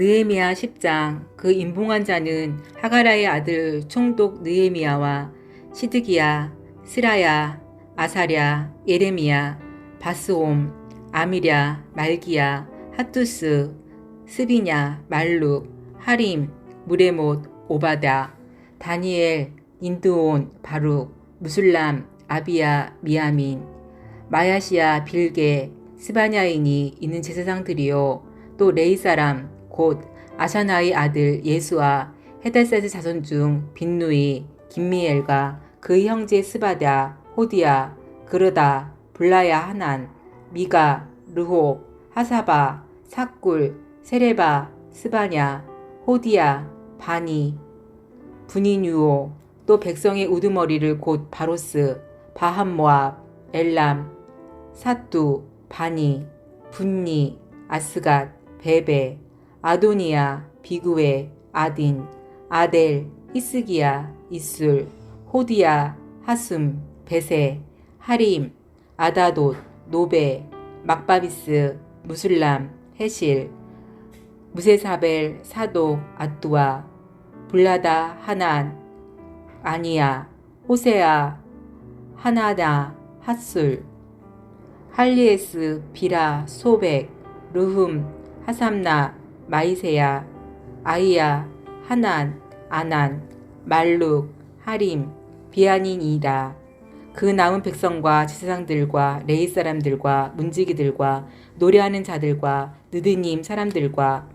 느헤미야 10장 그 임봉한 자는 하가라의 아들 총독 느헤미야와 시드기야, 스라야, 아사랴, 예레미야, 바스옴, 아미랴, 말기야, 핫투스, 스비냐, 말룩, 하림, 무레못, 오바다, 다니엘, 인드온, 바룩, 무술람, 아비야, 미야민, 마야시야, 빌게, 스바냐인이 있는 제사장들이요. 또 레이 사람 곧 아샤나의 아들 예수와 헤달사스 자손 중 빈누이, 김미엘과 그의 형제 스바다, 호디야, 그르다, 블라야 하난, 미가, 르홉, 하사바, 사꿀, 세레바, 스바냐, 호디야, 바니, 분이뉴오, 또 백성의 우두머리를 곧 바로스, 바함모압, 엘람, 사뚜, 바니, 분니, 아스갓, 베베, 아도니아, 비구에, 아딘, 아델, 히스기야, 이술, 호디야, 하숨, 베세, 하림, 아다돗, 노베, 막바비스, 무술람, 헤실, 무세사벨, 사도, 아뚜아, 블라다, 하난, 아니야, 호세아, 하나나, 핫술, 할리에스, 비라, 소백, 르흠, 하삼나, 마이세야, 아이야, 하난, 아난, 말룩, 하림, 비아닌이다. 그 남은 백성과 제사장들과 레이 사람들과 문지기들과 노래하는 자들과 느드님 사람들과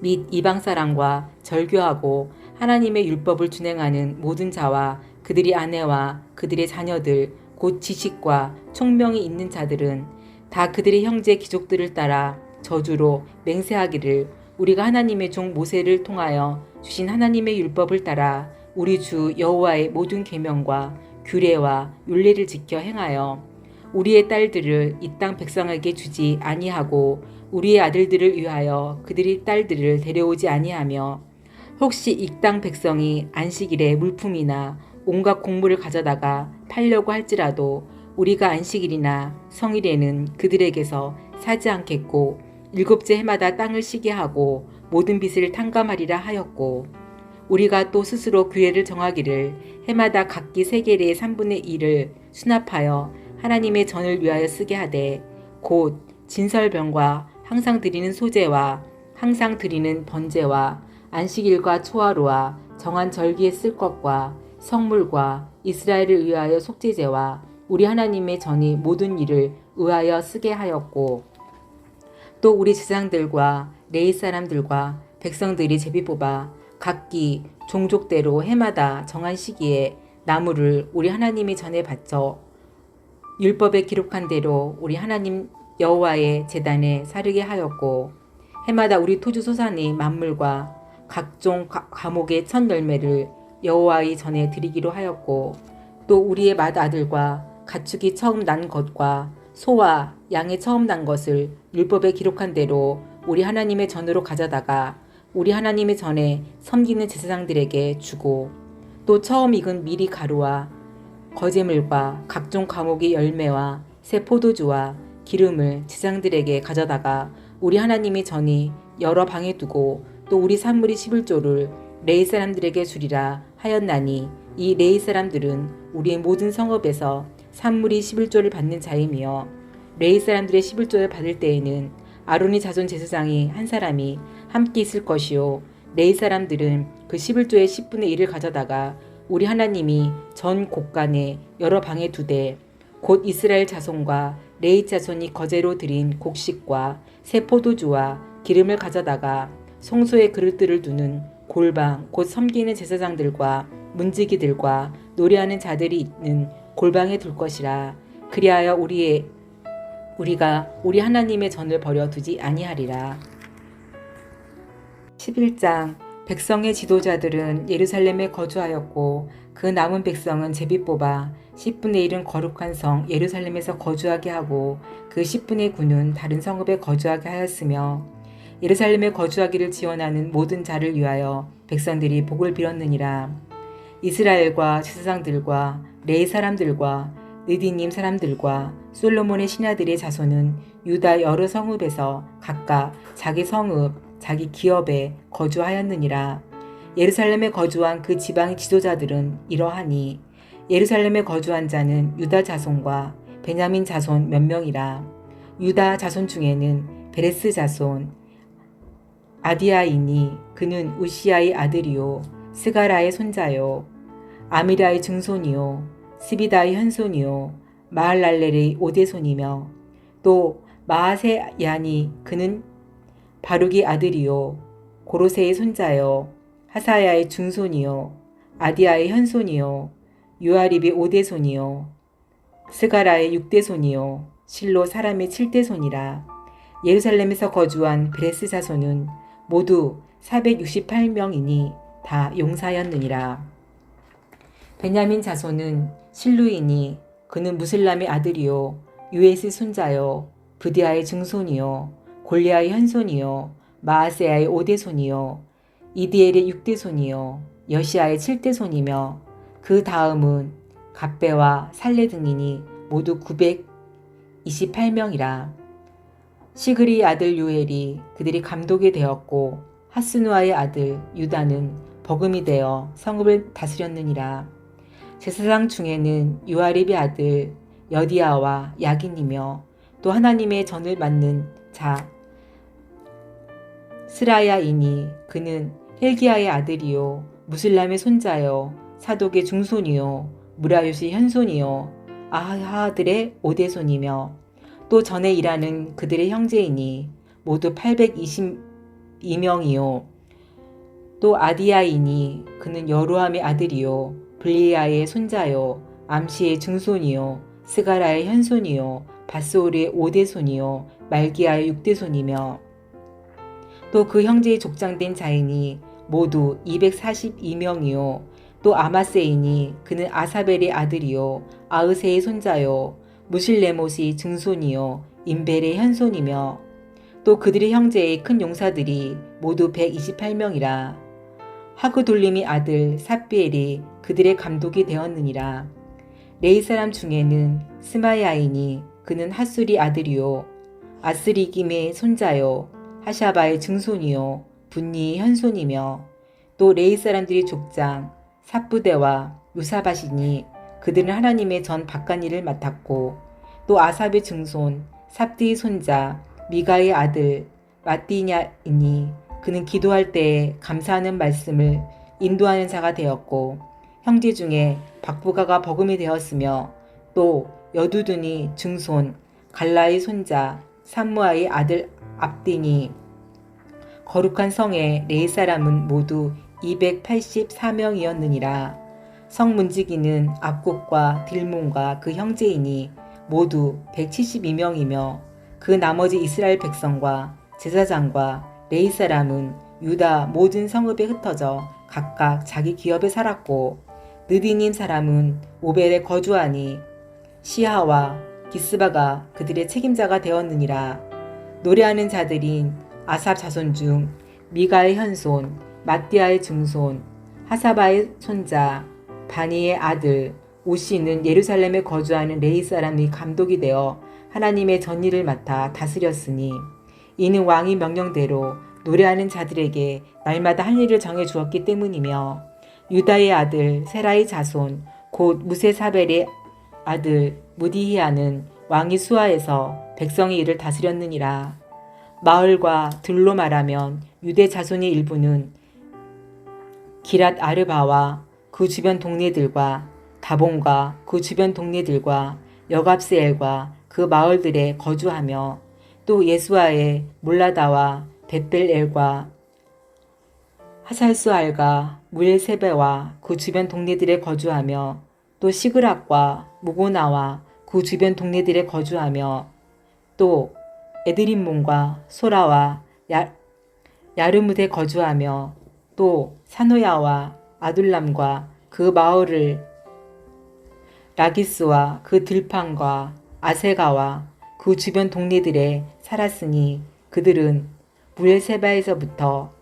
및 이방 사람과 절교하고 하나님의 율법을 준행하는 모든 자와 그들의 아내와 그들의 자녀들 곧 지식과 총명이 있는 자들은 다 그들의 형제 귀족들을 따라 저주로 맹세하기를 우리가 하나님의 종 모세를 통하여 주신 하나님의 율법을 따라 우리 주 여호와의 모든 계명과 규례와 율례를 지켜 행하여 우리의 딸들을 이 땅 백성에게 주지 아니하고 우리의 아들들을 위하여 그들의 딸들을 데려오지 아니하며 혹시 이 땅 백성이 안식일에 물품이나 온갖 곡물을 가져다가 팔려고 할지라도 우리가 안식일이나 성일에는 그들에게서 사지 않겠고 일곱째 해마다 땅을 쉬게 하고 모든 빚을 탕감하리라 하였고 우리가 또 스스로 규례를 정하기를 해마다 각기 세계의 3분의 1을 수납하여 하나님의 전을 위하여 쓰게 하되 곧 진설병과 항상 드리는 소재와 항상 드리는 번제와 안식일과 초하루와 정한 절기에 쓸 것과 성물과 이스라엘을 위하여 속죄제와 우리 하나님의 전이 모든 일을 의하여 쓰게 하였고 또 우리 제사장들과 레이 사람들과 백성들이 제비 뽑아 각기 종족대로 해마다 정한 시기에 나무를 우리 하나님의 전에 바쳐 율법에 기록한 대로 우리 하나님 여호와의 제단에 사르게 하였고 해마다 우리 토주 소산의 만물과 각종 가- 과목의 첫 열매를 여호와의 전에 드리기로 하였고 또 우리의 맏아들과 가축이 처음 난 것과 소와 양이 처음 난 것을 율법에 기록한 대로 우리 하나님의 전으로 가져다가 우리 하나님의 전에 섬기는 제사장들에게 주고 또 처음 익은 미리 가루와 거제물과 각종 과목의 열매와 새 포도주와 기름을 제사장들에게 가져다가 우리 하나님의 전이 여러 방에 두고 또 우리 산물이 11조를 레이 사람들에게 주리라 하였나니 이 레이 사람들은 우리의 모든 성읍에서 산물이 11조를 받는 자이며 레이 사람들의 11조를 받을 때에는 아론의 자손 제사장이 한 사람이 함께 있을 것이요. 레이 사람들은 그 11조의 10분의 1을 가져다가 우리 하나님이 전 곳간에 여러 방에 두되 곧 이스라엘 자손과 레이 자손이 거제로 드린 곡식과 새 포도주와 기름을 가져다가 성소의 그릇들을 두는 골방 곧 섬기는 제사장들과 문지기들과 노래하는 자들이 있는 골방에 둘 것이라 그리하여 우리의 우리가 우리 하나님의 전을 버려 두지 아니하리라. 11장 백성의 지도자들은 예루살렘에 거주하였고 그 남은 백성은 제비 뽑아 10분의 1은 거룩한 성 예루살렘에서 거주하게 하고 그 10분의 9는 다른 성읍에 거주하게 하였으며 예루살렘에 거주하기를 지원하는 모든 자를 위하여 백성들이 복을 빌었느니라. 이스라엘과 제사장들과 레이 사람들과 느디님 사람들과 솔로몬의 신하들의 자손은 유다 여러 성읍에서 각각 자기 성읍 자기 기업에 거주하였느니라. 예루살렘에 거주한 그 지방의 지도자들은 이러하니 예루살렘에 거주한 자는 유다 자손과 베냐민 자손 몇 명이라. 유다 자손 중에는 베레스 자손 아디아이니 그는 우시아의 아들이요 스가라의 손자요 아미라의 증손이요 스비다의 현손이요 마할랄렐의 오대손이며 또 마하세야니 그는 바룩의 아들이요 고로세의 손자요 하사야의 중손이요 아디아의 현손이요 유아립의 오대손이요 스가라의 육대손이요 실로 사람의 칠대손이라 예루살렘에서 거주한 브레스 자손은 모두 468명이니 다 용사였느니라. 베냐민 자손은 실루이니 그는 무슬람의 아들이요 유에스 손자요 부디아의 증손이요 골리아의 현손이요 마아세아의 오대손이요 이디엘의 육대손이요 여시아의 칠대손이며 그 다음은 갑배와 살레 등이니 모두 928명이라. 시그리 아들 요엘이 그들이 감독이 되었고 하스누아의 아들 유다는 버금이 되어 성읍을 다스렸느니라. 제사장 중에는 유아립의 아들 여디아와 야긴이며 또 하나님의 전을 맡는 자 스라야이니 그는 헬기야의 아들이요 무슬람의 손자요 사독의 중손이요 무라요시 현손이요 아하들의 오대손이며 또 전에 일하는 그들의 형제이니 모두 822명이요. 또 아디아이니 그는 여로함의 아들이요 블리아의 손자요 암시의 증손이요 스가라의 현손이요 바스오르의 오대손이요 말기아의 육대손이며 또 그 형제의 족장된 자인이 모두 242명이요. 또 아마세이니 그는 아사벨의 아들이요 아으세의 손자요 무실레못이 증손이요 임벨의 현손이며 또 그들의 형제의 큰 용사들이 모두 128명이라 하그돌림의 아들 사비엘이 그들의 감독이 되었느니라. 레이 사람 중에는 스마야이니 그는 하술이 아들이요. 아스리김의 손자요. 하샤바의 증손이요. 분니의 현손이며 또 레이 사람들이 족장 삽부대와 유사바시니 그들은 하나님의 전 박간일을 맡았고 또 아삽의 증손 삽디의 손자 미가의 아들 마띠냐이니 그는 기도할 때에 감사하는 말씀을 인도하는 자가 되었고 형제 중에 박부가가 버금이 되었으며 또 여두둔이 증손 갈라의 손자 산무아의 아들 압딘이 거룩한 성의 네 사람은 모두 284명이었느니라. 성 문지기는 압국과 딜몬과 그 형제이니 모두 172명이며 그 나머지 이스라엘 백성과 제사장과 레이 사람은 유다 모든 성읍에 흩어져 각각 자기 기업에 살았고 느디님 사람은 오벨에 거주하니 시하와 기스바가 그들의 책임자가 되었느니라. 노래하는 자들인 아삽 자손 중 미가의 현손, 마띠아의 증손, 하사바의 손자, 바니의 아들, 오시는 예루살렘에 거주하는 레이 사람이 감독이 되어 하나님의 전일을 맡아 다스렸으니 이는 왕이 명령대로 노래하는 자들에게 날마다 할 일을 정해 주었기 때문이며 유다의 아들 세라의 자손 곧 무세사벨의 아들 무디히아는 왕이 수하에서 백성의 일을 다스렸느니라. 마을과 들로 말하면 유대 자손의 일부는 기랏 아르바와 그 주변 동네들과 다본과 그 주변 동네들과 여갑스엘과 그 마을들에 거주하며 또 예수아의 몰라다와 벳벨엘과 하살수알과 무엘세베와 그 주변 동네들에 거주하며 또 시그락과 무고나와 그 주변 동네들에 거주하며 또 에드림몬과 소라와 야, 야르무데 거주하며 또 사노야와 아둘람과 그 마을을 라기스와 그 들판과 아세가와 그 주변 동네들에 살았으니 그들은 무엘세바에서부터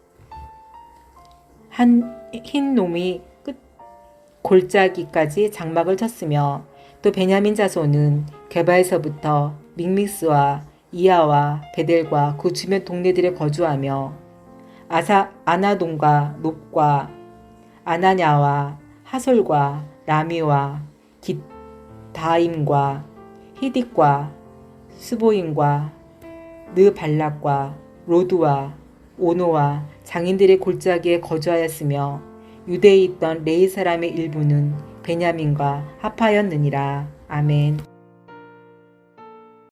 한 흰 놈이 끝 골짜기까지 장막을 쳤으며 또 베냐민 자손은 게바에서부터 믹믹스와 이하와 베델과 그 주변 동네들에 거주하며 아사 아나돈과 높과 아나냐와 하솔과 라미와 기다임과 히딕과 스보임과 느발락과 로드와 오노와 장인들의 골짜기에 거주하였으며 유대에 있던 레이 사람의 일부는 베냐민과 하파였느니라. 아멘.